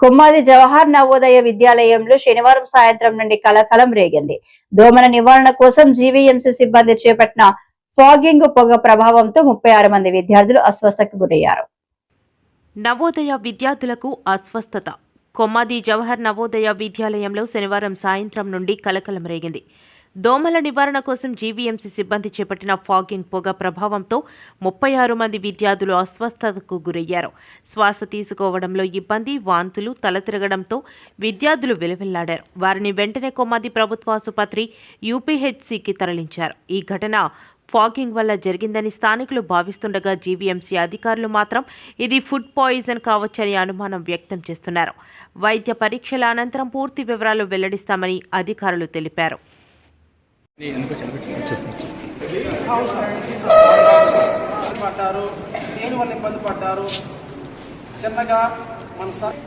కొమ్మాది జవహర్ నవోదయ విద్యాలయంలో శనివారం సాయంత్రం నుండి కలకలం రేగింది. దోమల నివారణ కోసం జీవీఎంసీ సిబ్బంది చేపట్టిన ఫాగింగ్ పొగ ప్రభావంతో ముప్పై ఆరు మంది విద్యార్థులు అస్వస్థకు గురయ్యారు. నవోదయ విద్యార్థులకు అస్వస్థత. కొమ్మాది జవహర్ నవోదయ విద్యాలయంలో శనివారం సాయంత్రం నుండి కలకలం రేగింది. దోమల నివారణ కోసం జీవీఎంసీ సిబ్బంది చేపట్టిన ఫాగింగ్ పొగ ప్రభావంతో ముప్పై ఆరు మంది విద్యార్థులు అస్వస్థతకు గురయ్యారు. శ్వాస తీసుకోవడంలో ఇబ్బంది వాంతులు తల తిరగడంతో విద్యార్థులు విలవిల్లాడారు. వారిని వెంటనే కొమ్మాది ప్రభుత్వ ఆసుపత్రి యూపీహెచ్సికి తరలించారు. ఈ ఘటన ఫాగింగ్ వల్ల జరిగిందని స్థానికులు భావిస్తుండగా జీవీఎంసీ అధికారులు మాత్రం ఇది ఫుడ్ పాయిజన్ కావచ్చని అనుమానం వ్యక్తం చేస్తున్నారు. వైద్య పరీక్షల అనంతరం పూర్తి వివరాలు వెల్లడిస్తామని అధికారులు తెలిపారు. పడ్డారు దేని వల్ల ఇబ్బంది పడ్డారు. చిన్నగా మన సార్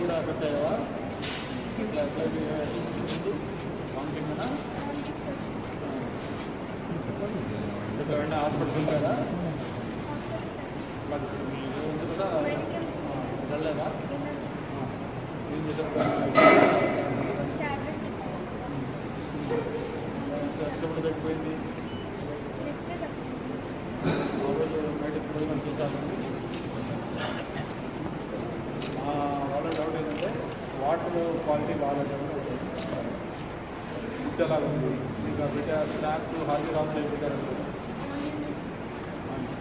దాని తర్వాత ఎక్కడైనా హాస్పిటల్ కదా మరి మీరు ఉంది కదా వెళ్ళలేదా ఏం చేశారు టాబ్లెట్స్ ఎప్పుడు తగ్గిపోయింది నెక్స్ట్ డే ఆ రోజు బయటకు పోయి మనం చూసామండి వాళ్ళ డౌట్ ఏంటంటే వాటర్ క్వాలిటీ బాగాలేదు ఫుడ్ ఎలా ఉంది ఇంకా బిడ్డ స్నాక్స్ హాజీరామ్స్ అయిపోతారు బాగా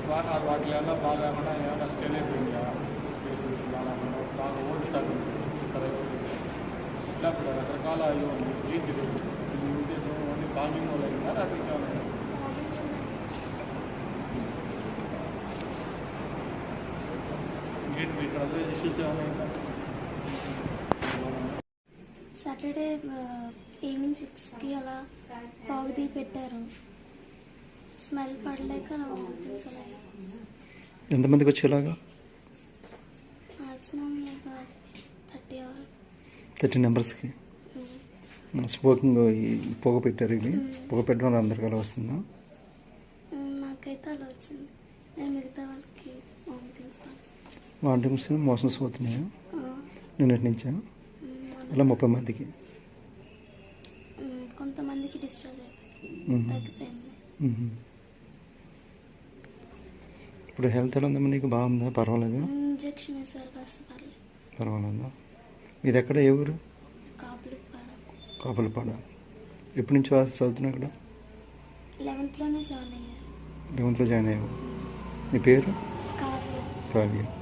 వాటి వల్ల బాగా ఏమన్నా ఏమైనా స్టెల్ అయిపోయిందా బాగా ఓల్డ్ స్టాక్ ఇట్లా కూడా రకరకాల అవి ఉంది ఏంటి ఇది? మీ ఉద్దేశం ఓన్లీ బాగింగ్ వల్ల అయిందా లేకపోతే ఏమైనా ఇంకేంటి ఇక్కడ అదే ఇష్యూస్ ఏమైనా సాటర్డే uh, ఈవినింగ్ సిక్స్కి అలా పాగుది పెట్టారు స్మెల్ పడలేక అలా వామిటింగ్స్ అలా ఎంతమందికి వచ్చేలాగా? ఒక థర్టీ అవర్ థర్టీ నెంబర్స్కి స్మోకింగ్ పొగ పెట్టారు ఇవి. పొగ పెట్టడం వల్ల అందరికీ అలా వస్తుందా? నాకైతే అలా వచ్చింది. నేను మిగతా వాళ్ళకి వామిటింగ్స్ వాంటింగ్స్ మోషన్స్ పోతున్నాయా? నిన్నటి నుంచా? అలా ముప్పై మందికి. కొంతమందికి డిశ్చార్జ్ అయిపోయింది. తగ్గిపోయింది. ఇప్పుడు హెల్త్ ఎలా ఉందమ్మా నీకు? బాగుందా? పర్వాలేదా? ఇంజెక్షన్ వేసారు కాస్త పర్లేదు. పర్వాలేదా? ఇది ఎక్కడ? ఏ ఊరు? కాపులు పడ కాపులపాడ. ఎప్పటి నుంచి చదువుతున్నావు ఇక్కడ? లెవెన్త్లోనే జాయిన్ అయ్యారు. లెవెన్త్లో జాయిన్ అయ్యావు. నీ పేరు? కావ్య.